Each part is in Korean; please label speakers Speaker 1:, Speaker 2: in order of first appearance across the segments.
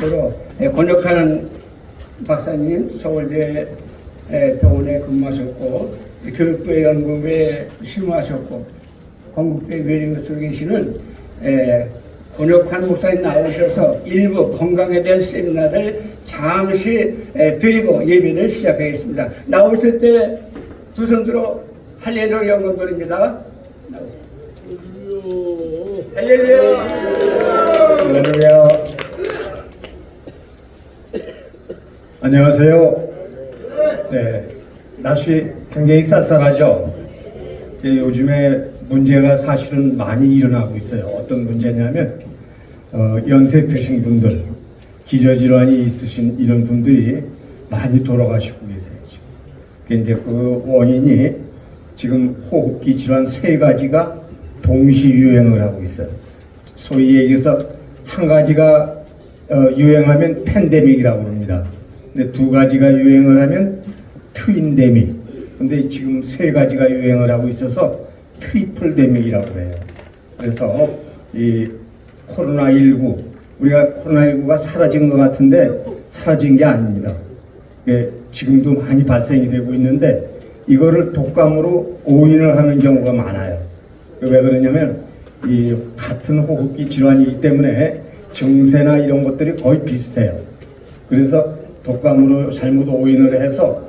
Speaker 1: 으로 권력하는 박사님 서울대 에, 병원에 근무하셨고 교육부의 연구부에 실무하셨고 건국대 외림교수 계시는 에, 권역환 목사님 나오셔서 일부 건강에 대한 세미나를 잠시 에, 드리고 예배를 시작하겠습니다. 나오실 때 두 손 들어 할렐루야 영광 드립니다. 할렐루야. 할렐루야.
Speaker 2: 안녕하세요. 네, 날씨 굉장히 쌀쌀하죠. 예, 요즘에 문제가 사실은 많이 일어나고 있어요. 어떤 문제냐면 어, 연세 드신 분들, 기저질환이 있으신 이런 분들이 많이 돌아가시고 계세요. 지금. 그그 원인이 지금 호흡기 질환 세 가지가 동시 유행을 하고 있어요. 소위 얘기해서 한 가지가 어, 유행하면 팬데믹이라고 합니다. 근데 두 가지가 유행을 하면 트윈데믹. 근데 지금 세 가지가 유행을 하고 있어서 트리플 데믹이라고 해요. 그래서 이 코로나19 우리가 코로나19가 사라진 것 같은데 사라진 게 아닙니다. 예, 지금도 많이 발생이 되고 있는데 이거를 독감으로 오인을 하는 경우가 많아요. 왜 그러냐면 이 같은 호흡기 질환이기 때문에 증세나 이런 것들이 거의 비슷해요. 그래서 독감으로 잘못 오인을 해서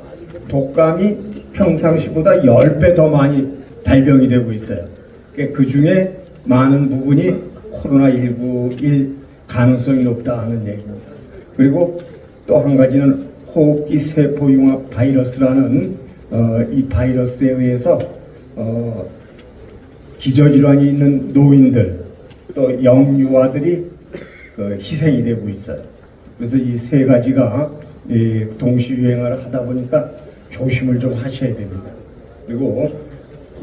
Speaker 2: 독감이 평상시보다 10배 더 많이 발병이 되고 있어요. 그 중에 많은 부분이 코로나19일 가능성이 높다 하는 얘기입니다. 그리고 또 한 가지는 호흡기 세포 융합 바이러스라는 어, 이 바이러스에 의해서 어, 기저질환이 있는 노인들 또 영유아들이 그 희생이 되고 있어요. 그래서 이 세 가지가 이 동시 유행을 하다 보니까 조심을 좀 하셔야 됩니다. 그리고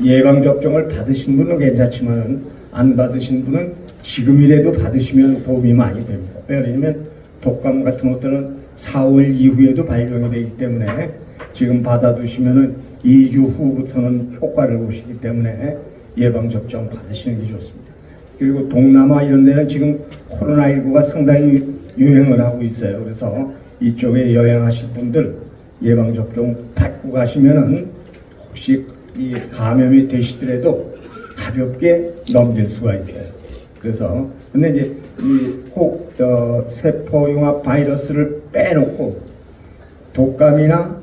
Speaker 2: 예방 접종을 받으신 분은 괜찮지만 안 받으신 분은 지금이라도 받으시면 도움이 많이 됩니다. 왜냐하면 독감 같은 것들은 4월 이후에도 발병이 되기 때문에 지금 받아두시면은 2주 후부터는 효과를 보시기 때문에 예방 접종 받으시는 게 좋습니다. 그리고 동남아 이런 데는 지금 코로나19가 상당히 유행을 하고 있어요. 그래서 이쪽에 여행하실 분들 예방 접종 받고 가시면은 혹시 이 감염이 되시더라도 가볍게 넘길 수가 있어요. 그래서 근데 이제 이혹저 세포융합 바이러스를 빼놓고 독감이나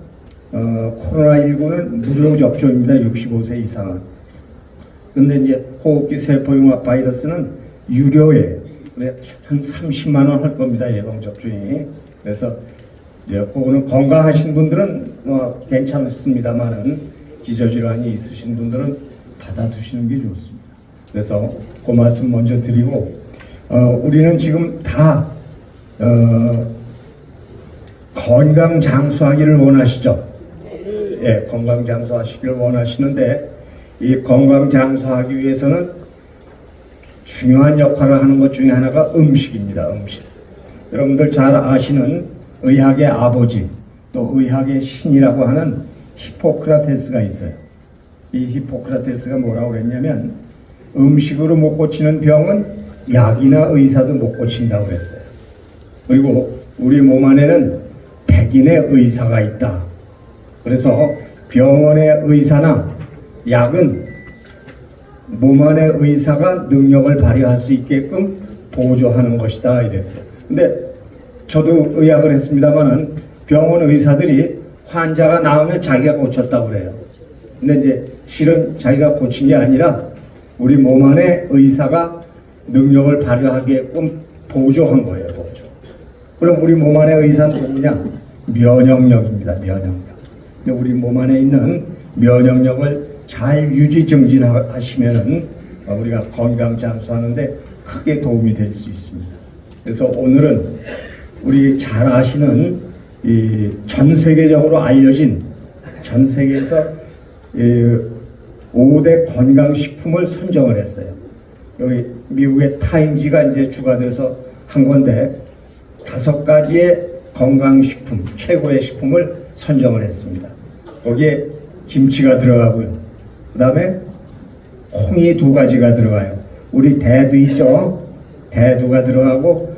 Speaker 2: 어, 코로나19는 무료 접종입니다. 65세 이상은. 근데 이제 호흡기 세포융합 바이러스는 유료예요. 그래 한 30만 원 할 겁니다. 예방 접종이. 그래서 그거는 건강하신 분들은 뭐 괜찮습니다만은 기저질환이 있으신 분들은 받아두시는 게 좋습니다. 그래서 그 말씀 먼저 드리고 어, 우리는 지금 다 어, 건강 장수하기를 원하시죠. 예, 건강 장수하시기를 원하시는데 이 건강 장수하기 위해서는 중요한 역할을 하는 것 중에 하나가 음식입니다. 음식. 여러분들 잘 아시는 의학의 아버지 또 의학의 신이라고 하는 히포크라테스가 있어요. 이 히포크라테스가 뭐라고 그랬냐면 음식으로 못 고치는 병은 약이나 의사도 못 고친다고 그랬어요. 그리고 우리 몸 안에는 백인의 의사가 있다. 그래서 병원의 의사나 약은 몸 안의 의사가 능력을 발휘할 수 있게끔 보조하는 것이다 이랬어요. 근데 저도 의학을 했습니다만은 병원 의사들이 환자가 나오면 자기가 고쳤다고 그래요. 근데 이제 실은 자기가 고친 게 아니라 우리 몸 안에 의사가 능력을 발휘하게끔 보조한 거예요, 보조. 그럼 우리 몸 안의 의사는 누구냐? 면역력입니다, 면역력. 근데 우리 몸 안에 있는 면역력을 잘 유지 정진하시면은 우리가 건강 장수하는데 크게 도움이 될 수 있습니다. 그래서 오늘은 우리 잘 아시는 이 전 세계적으로 알려진 전 세계에서 이 5대 건강식품을 선정을 했어요. 여기 미국의 타임지가 이제 주가 돼서 한 건데 다섯 가지의 건강식품, 최고의 식품을 선정을 했습니다. 거기에 김치가 들어가고요. 그 다음에 콩이 두 가지가 들어가요. 우리 대두 있죠? 대두가 들어가고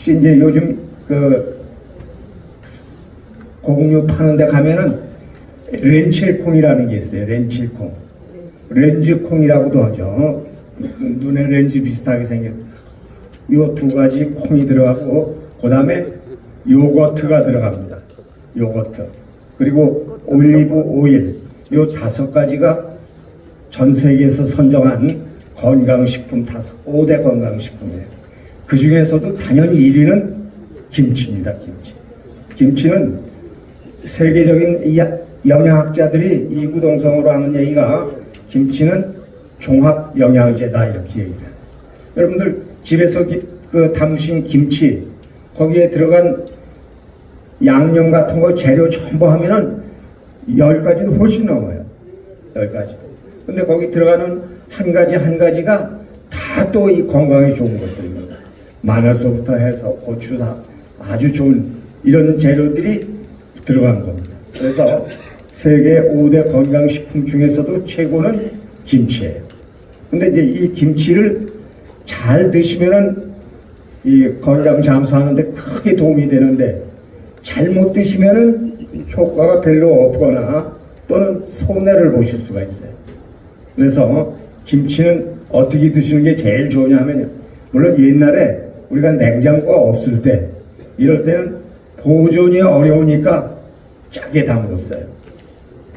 Speaker 2: 혹시 이제 요즘 그 공유 파는 데 가면은 렌칠콩이라는 게 있어요. 렌칠콩. 렌즈콩이라고도 하죠. 눈에 렌즈 비슷하게 생겼. 요두 가지 콩이 들어가고 그 다음에 요거트가 들어갑니다. 요거트. 그리고 올리브 오일. 요 다섯 가지가 전 세계에서 선정한 건강식품 다섯, 5대 건강식품이에요. 그 중에서도 당연히 1위는 김치입니다, 김치. 김치는 세계적인 영양학자들이 이구동성으로 하는 얘기가 김치는 종합 영양제다 이렇게 얘기해요. 여러분들 집에서 기- 그 담으신 김치 거기에 들어간 양념 같은 거 재료 전부 하면은 열 가지도 훨씬 넘어요. 열 가지. 근데 거기 들어가는 한 가지 한 가지가 다 또 이 건강에 좋은 것들입니다. 마늘서부터 해서 고추 다 아주 좋은 이런 재료들이 들어간 겁니다. 그래서 세계 5대 건강식품 중에서도 최고는 김치예요. 근데 이제 이 김치를 잘 드시면은 이 건강 잠수하는데 크게 도움이 되는데 잘못 드시면은 효과가 별로 없거나 또는 손해를 보실 수가 있어요. 그래서 김치는 어떻게 드시는 게 제일 좋으냐 하면요. 물론 옛날에 우리가 냉장고가 없을 때 이럴 때는 보존이 어려우니까 짜게 담궜어요.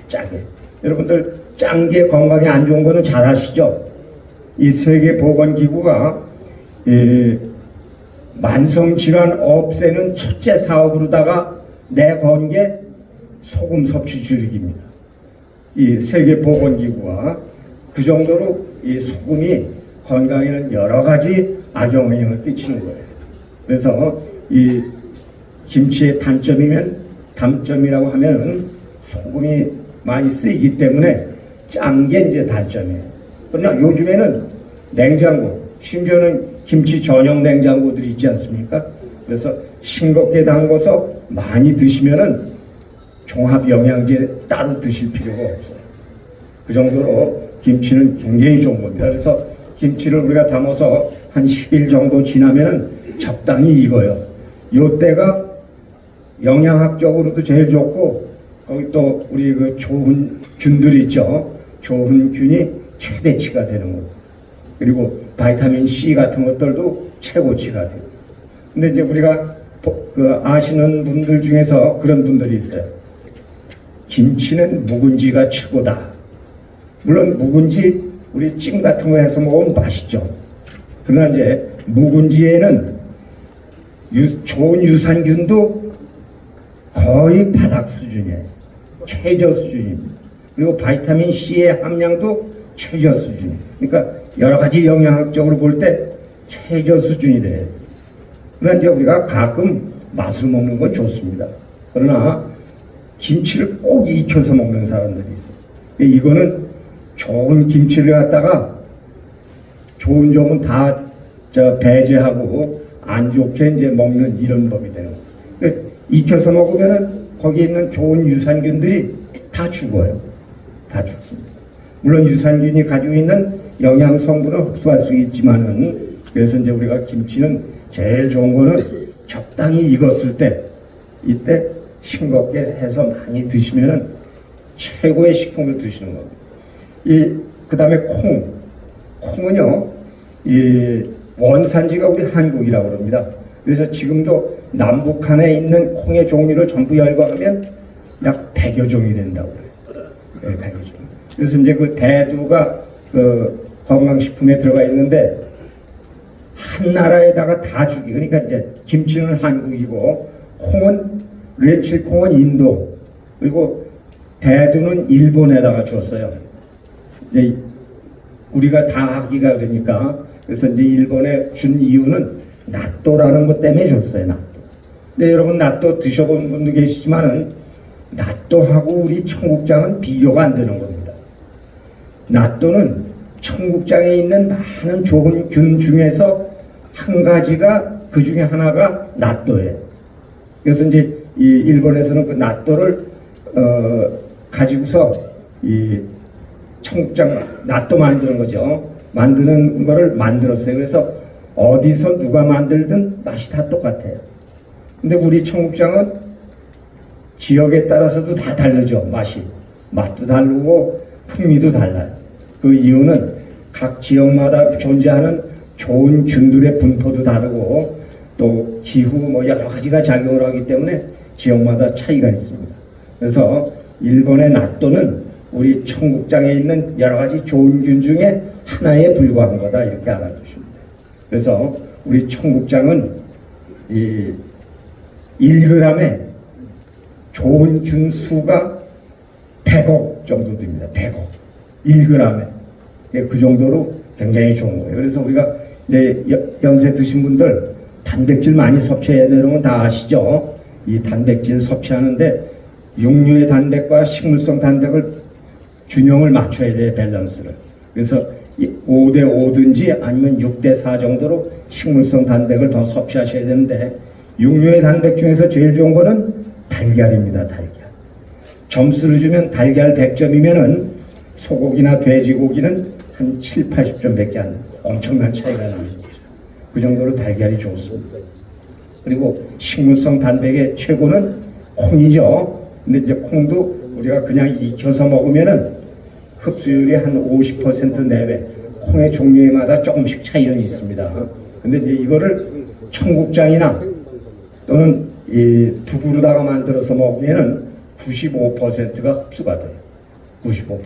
Speaker 2: 짜게. 여러분들 짠 게 건강에 안 좋은 거는 잘 아시죠? 이 세계보건기구가 이 만성질환 없애는 첫째 사업으로다가 내건 게 소금 섭취 줄이기입니다. 이 세계보건기구가 그 정도로 이 소금이 건강에는 여러 가지 악영향을 끼치는 거예요. 그래서 이 김치의 단점이면 단점이라고 하면 소금이 많이 쓰이기 때문에 짠 게 이제 단점이에요. 그러나 요즘에는 냉장고, 심지어는 김치 전용 냉장고들이 있지 않습니까? 그래서 싱겁게 담궈서 많이 드시면은 종합 영양제 따로 드실 필요가 없어요. 그 정도로 김치는 굉장히 좋은 겁니다. 그래서 김치를 우리가 담아서 한 10일 정도 지나면은 적당히 익어요. 요 때가 영양학적으로도 제일 좋고 거기 또 우리 그 좋은 균들 있죠. 좋은 균이 최대치가 되는 거고 그리고 바이타민 C 같은 것들도 최고치가 되고 근데 이제 우리가 보- 그 아시는 분들 중에서 그런 분들이 있어요. 김치는 묵은지가 최고다. 물론 묵은지 우리 찜 같은 거 해서 먹으면 맛있죠. 그러나 이제 묵은지에는 유- 좋은 유산균도 거의 바닥 수준이에요. 최저 수준입니다. 그리고 바이타민 C의 함량도 최저 수준. 그러니까 여러 가지 영양학적으로 볼 때 최저 수준이 돼요. 그러나 이제 우리가 가끔 맛을 먹는 건 좋습니다. 그러나 김치를 꼭 익혀서 먹는 사람들이 있어요. 이거는 좋은 김치를 갖다가 좋은 점은 다 저 배제하고 안 좋게 이제 먹는 이런 법이 거예요. 그러니까 익혀서 먹으면은 거기에 있는 좋은 유산균들이 다 죽어요. 다 죽습니다. 물론 유산균이 가지고 있는 영양 성분을 흡수할 수 있지만은 그래서 이제 우리가 김치는 제일 좋은 거는 적당히 익었을 때 이때 싱겁게 해서 많이 드시면은 최고의 식품을 드시는 겁니다. 이 그다음에 콩 콩은요 이 원산지가 우리 한국이라고 그럽니다. 그래서 지금도 남북한에 있는 콩의 종류를 전부 열거하면 약 100여 종이 된다고 그래요. 네, 100여 종. 그래서 이제 그 대두가 그 건강식품에 들어가 있는데 한 나라에다가 다 주기. 그러니까 이제 김치는 한국이고 콩은 렌칠 콩은 인도 그리고 대두는 일본에다가 주었어요. 우리가 다 하기가 그러니까 그래서 이제 일본에 준 이유는 나또라는 것 때문에 줬어요. 나또. 근데 여러분 나또 드셔본 분도 계시지만은 나또하고 우리 청국장은 비교가 안 되는 겁니다. 나또는 청국장에 있는 많은 좋은 균 중에서 한 가지가 그 중에 하나가 나또예요. 그래서 이제 이 일본에서는 그 나또를 어, 가지고서 이 청국장 낫도 만드는 거죠. 만드는 거를 만들었어요. 그래서 어디서 누가 만들든 맛이 다 똑같아요. 근데 우리 청국장은 지역에 따라서도 다 다르죠 맛이 맛도 다르고 풍미도 달라요. 그 이유는 각 지역마다 존재하는 좋은 균들의 분포도 다르고 또 기후 뭐 여러 가지가 작용을 하기 때문에 지역마다 차이가 있습니다. 그래서 일본의 낫또는 우리 청국장에 있는 여러 가지 좋은 균 중에 하나에 불과한 거다 이렇게 돼요. 그래서 우리 청국장은 이 1g에 좋은 균 수가 100억 정도 됩니다. 100억. 1g에. 그 정도로 굉장히 좋은 거예요. 그래서 우리가 이제 여- 연세 드신 분들 단백질 많이 섭취해야 되는 건 다 아시죠? 이 단백질 섭취하는데 육류의 단백과 식물성 단백을 균형을 맞춰야 돼요, 밸런스를. 그래서 5대 5든지 아니면 6대 4 정도로 식물성 단백을 더 섭취하셔야 되는데 육류의 단백 중에서 제일 좋은 거는 달걀입니다, 달걀. 점수를 주면 달걀 100점이면은 소고기나 돼지고기는 한 7, 80점 밖에 안 돼요. 엄청난 차이가 나는 거죠. 그 정도로 달걀이 좋습니다. 그리고 식물성 단백의 최고는 콩이죠. 근데 이제 콩도 우리가 그냥 익혀서 먹으면은 흡수율이 한 50% 내외. 콩의 종류마다 조금씩 차이는 있습니다. 근데 이제 이거를 청국장이나 또는 이 두부로다가 만들어서 먹으면은 95%가 흡수가 돼요. 95%.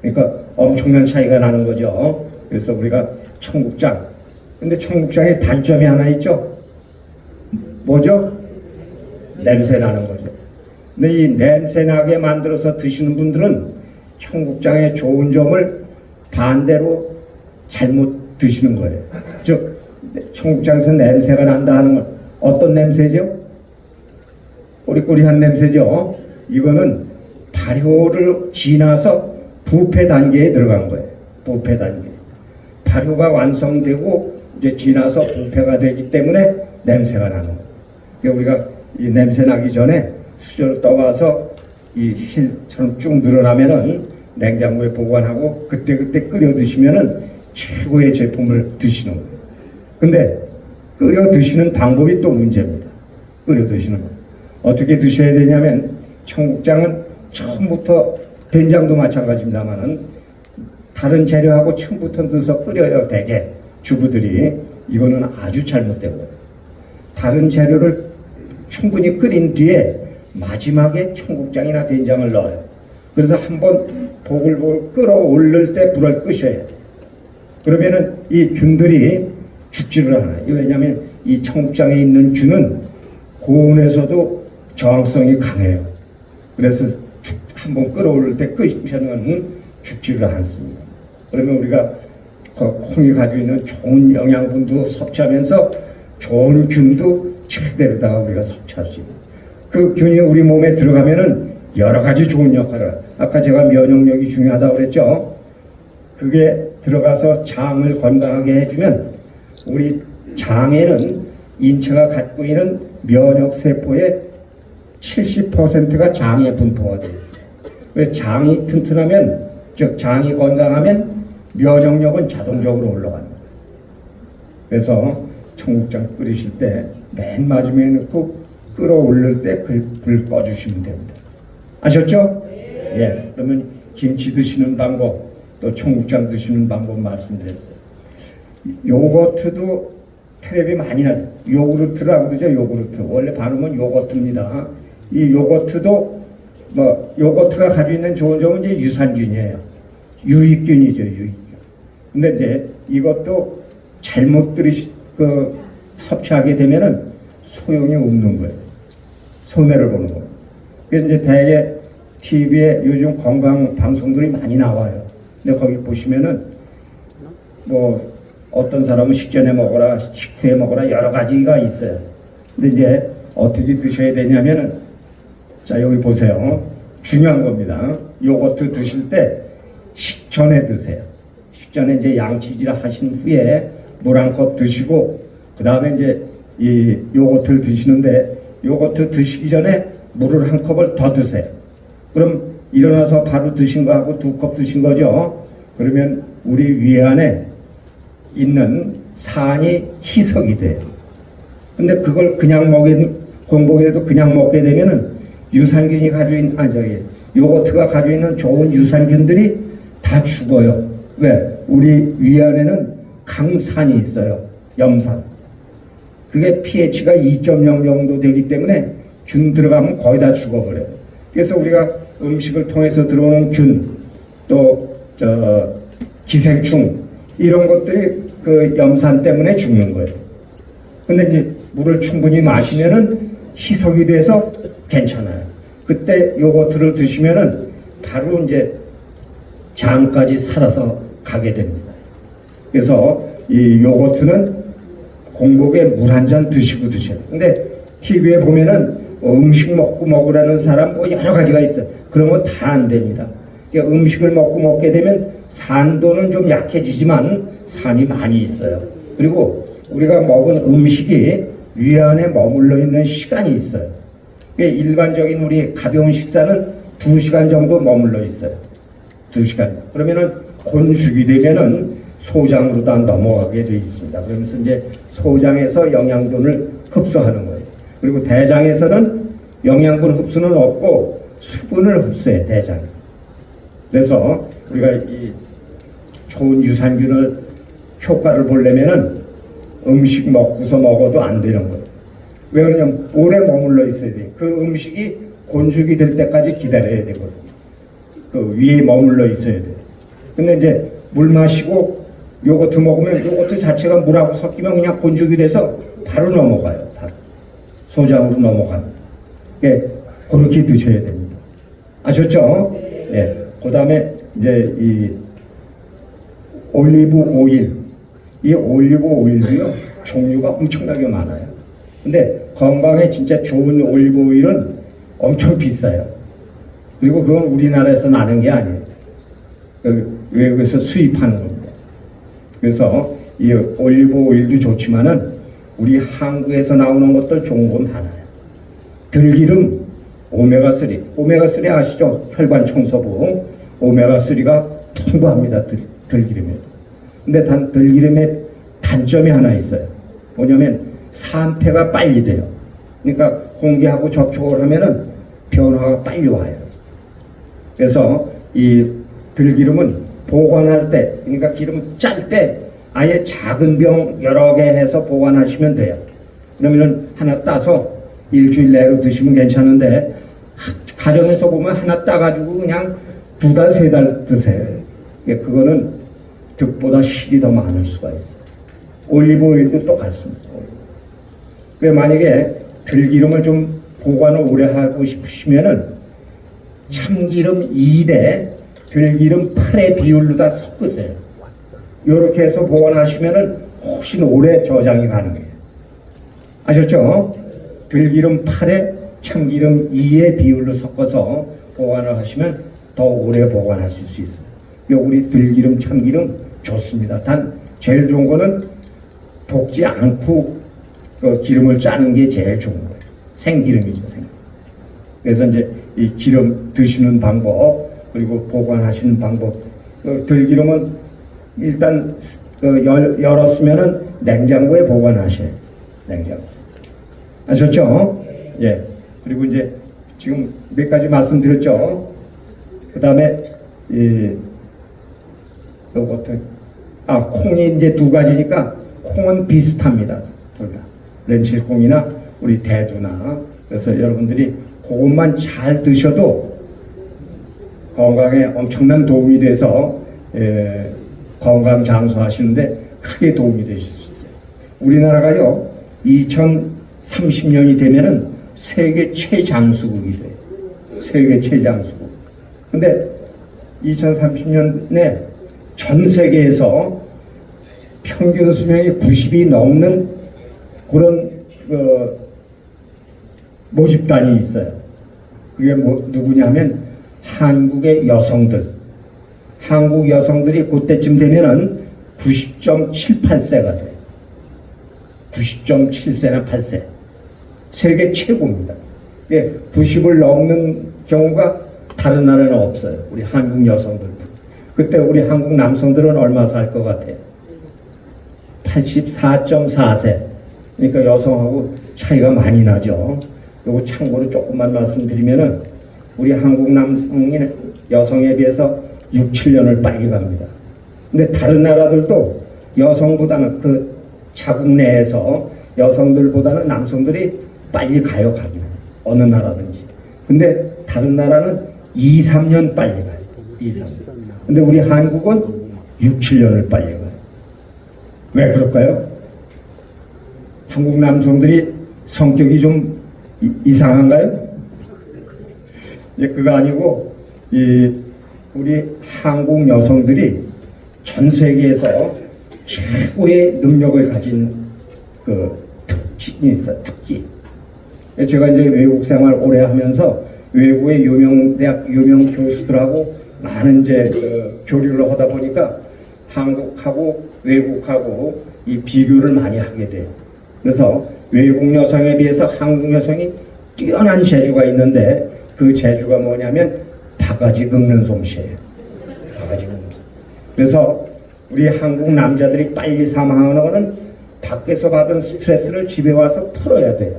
Speaker 2: 그러니까 엄청난 차이가 나는 거죠. 그래서 우리가 청국장. 근데 청국장에 단점이 하나 있죠. 뭐죠? 냄새 나는 거죠. 근데 이 냄새 나게 만들어서 드시는 분들은 청국장의 좋은 점을 반대로 잘못 드시는 거예요. 즉 청국장에서 냄새가 난다 하는 건 어떤 냄새죠? 꼬리꼬리한 냄새죠. 이거는 발효를 지나서 부패 단계에 들어간 거예요. 부패 단계. 발효가 완성되고 이제 지나서 부패가 되기 때문에 냄새가 나는 거예요. 그러니까 우리가 이 냄새 나기 전에 수저를 떠와서 이 실처럼 쭉 늘어나면은 냉장고에 보관하고 그때그때 끓여 드시면은 최고의 제품을 드시는 거예요. 근데 끓여 드시는 방법이 또 문제입니다. 끓여 드시는 거. 어떻게 드셔야 되냐면 청국장은 처음부터 된장도 마찬가지입니다만은 다른 재료하고 처음부터 넣어서 끓여요 대개 주부들이 이거는 아주 잘못된 거예요. 다른 재료를 충분히 끓인 뒤에 마지막에 청국장이나 된장을 넣어요. 그래서 한번 보글보글 끓어올릴 때 불을 끄셔야 돼요. 그러면은 이 균들이 죽지를. 이거 왜냐하면 이 청국장에 있는 균은 고온에서도 저항성이 강해요. 그래서 죽- 한번 끓어올릴 때 끄시면 죽지를 않습니다. 그러면 우리가 그 콩이 가지고 있는 좋은 영양분도 섭취하면서 좋은 균도 최대로다가 우리가 섭취할 수 있는. 그 균이 우리 몸에 들어가면은 여러 가지 좋은 역할을. 아까 제가 면역력이 중요하다고 그랬죠. 그게 들어가서 장을 건강하게 해주면 우리 장에는 인체가 갖고 있는 면역 세포의 70%가 장에 분포가 되어 있어요. 장이 튼튼하면 즉 장이 건강하면 면역력은 자동적으로 올라갑니다. 그래서 청국장 끓이실 때 맨 마지막에 넣고 끓어올릴 때 불 꺼주시면 됩니다. 아셨죠? 예. 그러면 김치 드시는 방법, 또 청국장 드시는 방법 말씀드렸어요. 요거트도 텔레비 많이 나, 요구르트라고 그러죠, 요구르트. 원래 발음은 요거트입니다. 이 요거트도 뭐, 요거트가 가지고 있는 좋은 점은 이제 유산균이에요. 유익균이죠, 유익균. 근데 이제 이것도 잘못 들으시, 그, 섭취하게 되면은 소용이 없는 거예요. 손해를 보는 거예요. 이제 대개 TV에 요즘 건강 방송들이 많이 나와요. 근데 거기 보시면은 뭐 어떤 사람은 식전에 먹어라, 식후에 먹어라 여러 가지가 있어요. 근데 이제 어떻게 드셔야 되냐면은 자 여기 보세요. 중요한 겁니다. 요거트 드실 때 식전에 드세요. 식전에 이제 양치질 하신 후에 물 한 컵 드시고 그 다음에 이제 이 요거트를 드시는데 요거트 드시기 전에 물을 한 컵을 더 드세요. 그럼 일어나서 바로 드신 거하고 두 컵 드신 거죠. 그러면 우리 위에 안에 있는 산이 희석이 돼요. 근데 그걸 그냥 먹인 공복이라도 그냥 먹게 되면은 유산균이 가지고 있는 아니 저기 요거트가 가지고 있는 좋은 유산균들이 다 죽어요. 왜? 우리 위 안에는 강산이 있어요. 염산. 그게 pH가 2.0 정도 되기 때문에 균 들어가면 거의 다 죽어버려요. 그래서 우리가 음식을 통해서 들어오는 균, 또, 저, 기생충, 이런 것들이 그 염산 때문에 죽는 거예요. 근데 이제 물을 충분히 마시면은 희석이 돼서 괜찮아요. 그때 요거트를 드시면은 바로 이제 장까지 살아서 가게 됩니다. 그래서 이 요거트는 공복에 물 한 잔 드시고 드셔요. 근데 TV에 보면은 뭐 음식 먹고 먹으라는 사람 뭐 여러 가지가 있어요. 그런 건 다 안 됩니다. 그러니까 음식을 먹고 먹게 되면 산도는 좀 약해지지만 산이 많이 있어요. 그리고 우리가 먹은 음식이 위 안에 머물러 있는 시간이 있어요. 그러니까 일반적인 우리 가벼운 식사는 두 시간 정도 머물러 있어요. 두 시간. 그러면은 곤숙이 되면은 소장으로 다 넘어가게 돼 있습니다. 그러면서 이제 소장에서 영양분을 흡수하는. 그리고 대장에서는 영양분 흡수는 없고 수분을 흡수해 대장이. 그래서 우리가 이 좋은 유산균을 효과를 보려면은 음식 먹고서 먹어도 안 되는 거예요. 왜 그러냐면 오래 머물러 있어야 돼요. 그 음식이 곤숙이 될 때까지 기다려야 되거든요. 그 위에 머물러 있어야 돼요. 근데 이제 물 마시고 요거트 먹으면 요거트 자체가 물하고 섞이면 그냥 곤죽이 돼서 바로 넘어가요. 소장으로 넘어갑니다. 예, 그렇게 드셔야 됩니다. 아셨죠? 예. 그 다음에 이제 이 올리브 오일. 이 올리브 오일도요, 종류가 엄청나게 많아요. 근데 건강에 진짜 좋은 올리브 오일은 엄청 비싸요. 그리고 그건 우리나라에서 나는 게 아니에요. 그 외국에서 수입하는 겁니다. 그래서 이 올리브 오일도 좋지만은 우리 한국에서 나오는 것들 좋은 건 많아요. 들기름 오메가 3. 오메가 3 아시죠? 혈관 청소부 오메가 3가 풍부합니다. 들, 들기름에도. 근데 단 들기름에 단점이 하나 있어요. 뭐냐면 산패가 빨리 돼요. 그러니까 공기하고 접촉을 하면은 변화가 빨리 와요. 그래서 이 들기름은 보관할 때, 그러니까 기름 짤 때 아예 작은 병 여러 개 해서 보관하시면 돼요. 그러면은 하나 따서 일주일 내로 드시면 괜찮은데 하- 가정에서 보면 하나 따가지고 그냥 두 달, 세 달 드세요. 예, 그거는 득보다 실이 더 많을 수가 있어요. 올리브 오일도 똑같습니다. 그 만약에 들기름을 좀 보관을 오래 하고 싶으시면은 참기름 2대 들기름 8의 비율로 다 섞으세요. 이렇게 해서 보관하시면은 훨씬 오래 저장이 가능해요. 아셨죠? 들기름 8에 참기름 2의 비율로 섞어서 보관을 하시면 더 오래 보관하실 수 있어요. 우리 들기름, 참기름 좋습니다. 단 제일 좋은 거는 볶지 않고 그 기름을 짜는 게 제일 좋은 거예요. 생기름이죠, 생기름. 그래서 이제 이 기름 드시는 방법 그리고 보관하시는 방법 그 들기름은 일단 그 열, 열었으면은 냉장고에 보관하셔야 돼요. 냉장고. 아셨죠? 예. 그리고 이제 지금 몇 가지 말씀드렸죠. 그 다음에 이 요것도 아 콩이 이제 두 가지니까 콩은 비슷합니다. 둘 다. 렌칠콩이나 우리 대두나 그래서 여러분들이 그것만 잘 드셔도 건강에 엄청난 도움이 돼서 에, 건강 장수하시는데 크게 도움이 되실 수 있어요. 우리나라가요 2030년이 되면은 세계 최장수국이 돼요. 세계 최장수국. 근데 2030년에 전 세계에서 평균 수명이 90이 넘는 그런 그 모집단이 있어요. 그게 뭐 누구냐면 한국의 여성들. 한국 여성들이 그때쯤 되면은 90.78세가 돼요. 90.7세나 8세. 세계 최고입니다. 예, 90을 넘는 경우가 다른 나라는 없어요. 우리 한국 여성들. 그때 우리 한국 남성들은 얼마 살 것 같아요? 84.4세. 그러니까 여성하고 차이가 많이 나죠. 요거 참고로 조금만 말씀드리면은 우리 한국 남성의 여성에 비해서 6, 7년을 빨리 갑니다. 근데 다른 나라들도 여성보다는 그 자국 내에서 여성들보다는 남성들이 빨리 가요, 가기는. 어느 나라든지. 근데 다른 나라는 2, 3년 빨리 가요. 2, 3년. 근데 우리 한국은 6, 7년을 빨리 가요. 왜 그럴까요? 한국 남성들이 성격이 좀 이- 이상한가요? 예, 그거 아니고 이 우리 한국 여성들이 전 세계에서 최고의 능력을 가진 그 특징이 있어 특기. 예, 제가 이제 외국 생활 오래 하면서 외국의 유명 대학 유명 교수들하고 많은 이제 그 교류를 하다 보니까 한국하고 외국하고 이 비교를 많이 하게 돼요. 그래서 외국 여성에 비해서 한국 여성이 뛰어난 재주가 있는데 그 재주가 뭐냐면 바가지 긁는 솜씨예요. 바가지 긁는. 그래서 우리 한국 남자들이 빨리 사망하는 거는 밖에서 받은 스트레스를 집에 와서 풀어야 돼요.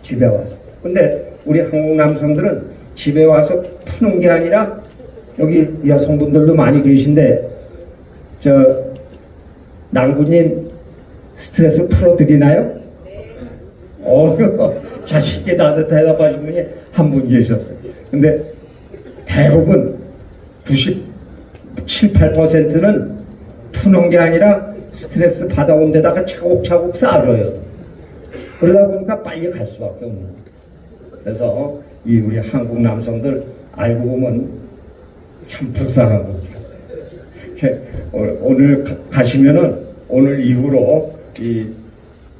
Speaker 2: 집에 와서. 근데 우리 한국 남성들은 집에 와서 푸는 게 아니라 여기 여성분들도 많이 계신데 저 남구님 스트레스 풀어드리나요? 어, 다들 대답하신 분이 한 분 계셨어요. 근데 대부분 97, 8%는 푸는 게 아니라 스트레스 받아온 데다가 차곡차곡 쌓아줘요. 그러다 보니까 빨리 갈 수밖에 없는 거예요. 그래서 이 우리 한국 남성들 알고 보면 참 불쌍한 겁니다. 오- 오늘 가- 가시면은 오늘 이후로 이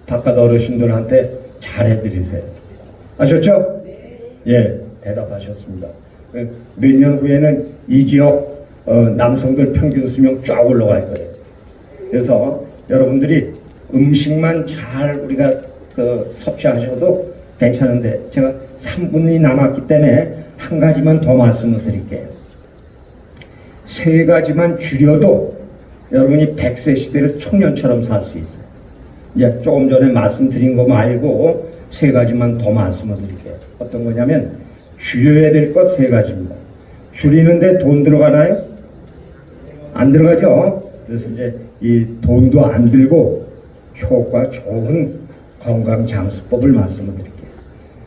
Speaker 2: 바깥 어르신들한테 잘해드리세요. 아셨죠? 예, 대답하셨습니다. 몇 년 후에는 이 지역 어, 남성들 평균 수명 쫙 올라갈 거예요. 그래서 여러분들이 음식만 잘 우리가 그 섭취하셔도 괜찮은데 제가 3분이 남았기 때문에 한 가지만 더 말씀을 드릴게요. 세 가지만 줄여도 여러분이 100세 시대를 청년처럼 살 수 있어요. 이제 조금 전에 말씀드린 거 말고 세 가지만 더 말씀을 드릴게요. 어떤 거냐면 줄여야 될 것 세 가지입니다. 줄이는데 돈 들어가나요? 안 들어가죠? 그래서 이제 이 돈도 안 들고 효과 좋은 건강 장수법을 말씀을 드릴게요.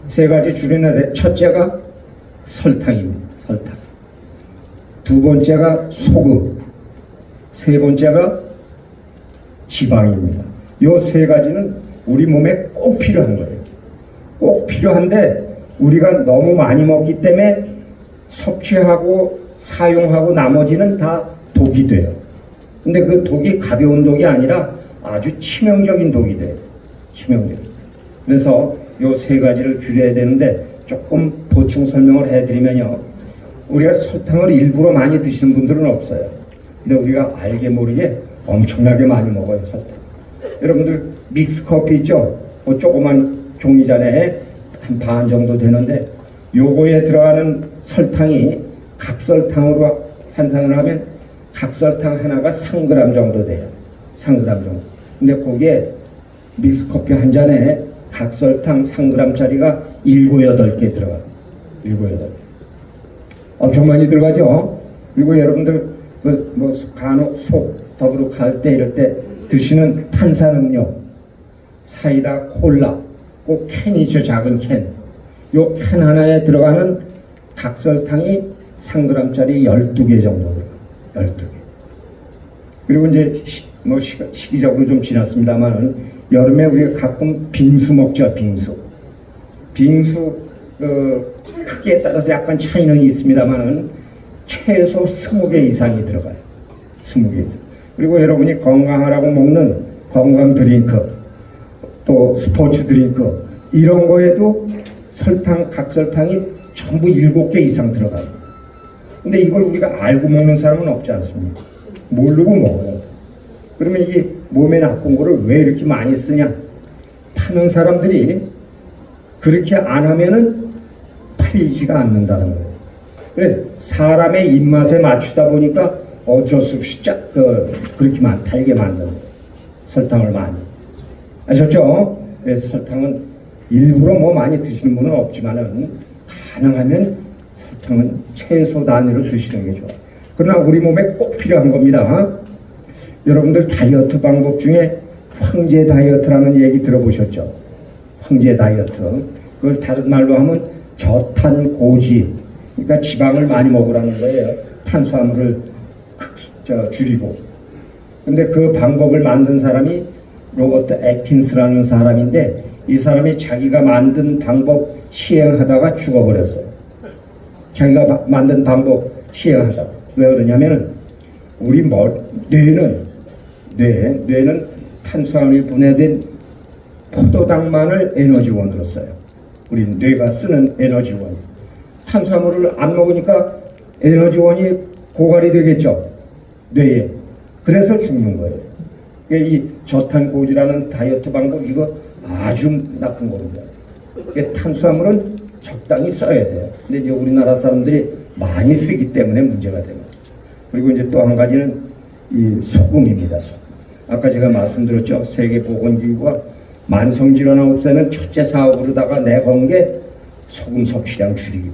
Speaker 2: 세 가지 줄이는데 첫째가 설탕입니다. 설탕. 두 번째가 소금. 세 번째가 지방입니다. 요 세 가지는 우리 몸에 꼭 필요한 거예요. 꼭 필요한데 우리가 너무 많이 먹기 때문에 섭취하고 사용하고 나머지는 다 독이 돼요. 근데 그 독이 가벼운 독이 아니라 아주 치명적인 독이 돼요. 치명적인. 그래서 요 세 가지를 줄여야 되는데 조금 보충 설명을 해드리면요. 우리가 설탕을 일부러 많이 드시는 분들은 없어요. 근데 우리가 알게 모르게 엄청나게 많이 먹어요, 설탕. 여러분들 믹스 커피 있죠? 그 조그만 종이잔에 한 반 정도 되는데 요거에 들어가는 설탕이 각설탕으로 환산을 하면 각설탕 하나가 3g 정도 돼요. 3g 정도. 근데 거기에 믹스 커피 한 잔에 각설탕 3g짜리가 7, 8개 들어가요. 7, 8개. 엄청 많이 들어가죠. 그리고 여러분들 그 뭐 간혹 속 더부룩 갈때 이럴 때 드시는 탄산음료, 사이다, 콜라, 꼭 캔이죠 작은 캔. 요 캔 하나에 들어가는 각설탕이 3g짜리 12개 정도 들어가요. 12개. 그리고 이제 시, 뭐 시, 시기적으로 좀 지났습니다만은 여름에 우리가 가끔 빙수 먹죠 빙수. 빙수 그 크기에 따라서 약간 차이는 있습니다만은 최소 20개 이상이 들어가요. 20개 이상. 그리고 여러분이 건강하라고 먹는 건강 드링크 또 스포츠 드링크 이런 거에도 설탕, 각설탕이 전부 7개 이상 들어가 있어요. 근데 이걸 우리가 알고 먹는 사람은 없지 않습니까? 모르고 먹어요. 그러면 이게 몸에 나쁜 거를 왜 이렇게 많이 쓰냐? 파는 사람들이 그렇게 안 하면은 팔리지가 않는다는 거예요. 그래서 사람의 입맛에 맞추다 보니까 어쩔 수 없이 짝, 그, 그렇게 만, 달게 만드는 거예요. 설탕을 많이. 아셨죠? 그래서 설탕은 일부러 뭐 많이 드시는 분은 없지만은 가능하면 설탕은 최소 단위로 드시는 게 좋아요. 그러나 우리 몸에 꼭 필요한 겁니다. 여러분들 다이어트 방법 중에 황제 다이어트라는 얘기 들어보셨죠? 황제 다이어트. 그걸 다른 말로 하면 저탄 고지. 그러니까 지방을 많이 먹으라는 거예요. 탄수화물을 줄이고. 근데 그 방법을 만든 사람이 로버트 에킨스라는 사람인데 이 사람이 자기가 만든 방법 시행하다가 죽어버렸어요. 자기가 바- 만든 방법 시행하다가 왜 그러냐면은 우리 머 뇌는 뇌 뇌는 탄수화물이 분해된 포도당만을 에너지원으로 써요. 우리 뇌가 쓰는 에너지원. 탄수화물을 안 먹으니까 에너지원이 고갈이 되겠죠. 뇌에. 그래서 죽는 거예요. 그러니까 이 저탄고지라는 다이어트 방법 이거 아주 나쁜 겁니다. 탄수화물은 적당히 써야 돼요. 근데 이제 우리나라 사람들이 많이 쓰기 때문에 문제가 되는 거죠. 그리고 이제 또 한 가지는 이 소금입니다. 소금. 아까 제가 말씀드렸죠. 세계보건기구가 만성질환 없애는 첫째 사업으로다가 내건 게 소금 섭취량 줄이기.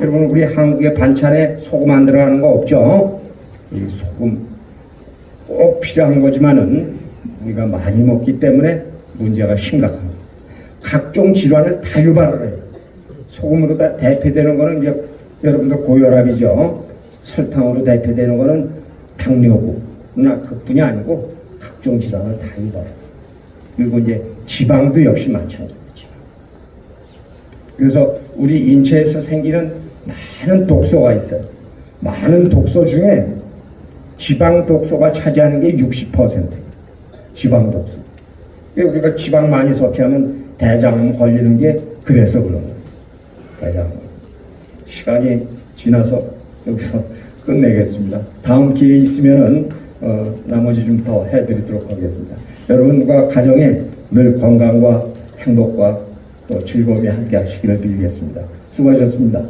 Speaker 2: 여러분 우리 한국의 반찬에 소금 안 들어가는 거 없죠? 이 소금 꼭 필요한 거지만은 우리가 많이 먹기 때문에 문제가 심각합니다. 각종 질환을 다 유발을 해요. 소금으로 다 대표되는 거는 이제 여러분들 고혈압이죠. 설탕으로 대표되는 거는 당뇨구나 그뿐이 아니고 각종 질환을 다 유발해요. 그리고 이제 지방도 역시 마찬가지죠. 그래서 우리 인체에서 생기는 많은 독소가 있어요. 많은 독소 중에 지방 독소가 차지하는 게 60%예요. 지방 독소. 우리가 지방 많이 섭취하면 대장암 걸리는 게 그래서 그런 거예요. 대장암. 시간이 지나서 여기서 끝내겠습니다. 다음 기회 있으면은 어, 나머지 좀 더 해드리도록 하겠습니다. 여러분과 가정에 늘 건강과 행복과 또 즐거움이 함께 하시기를 빌겠습니다. 수고하셨습니다.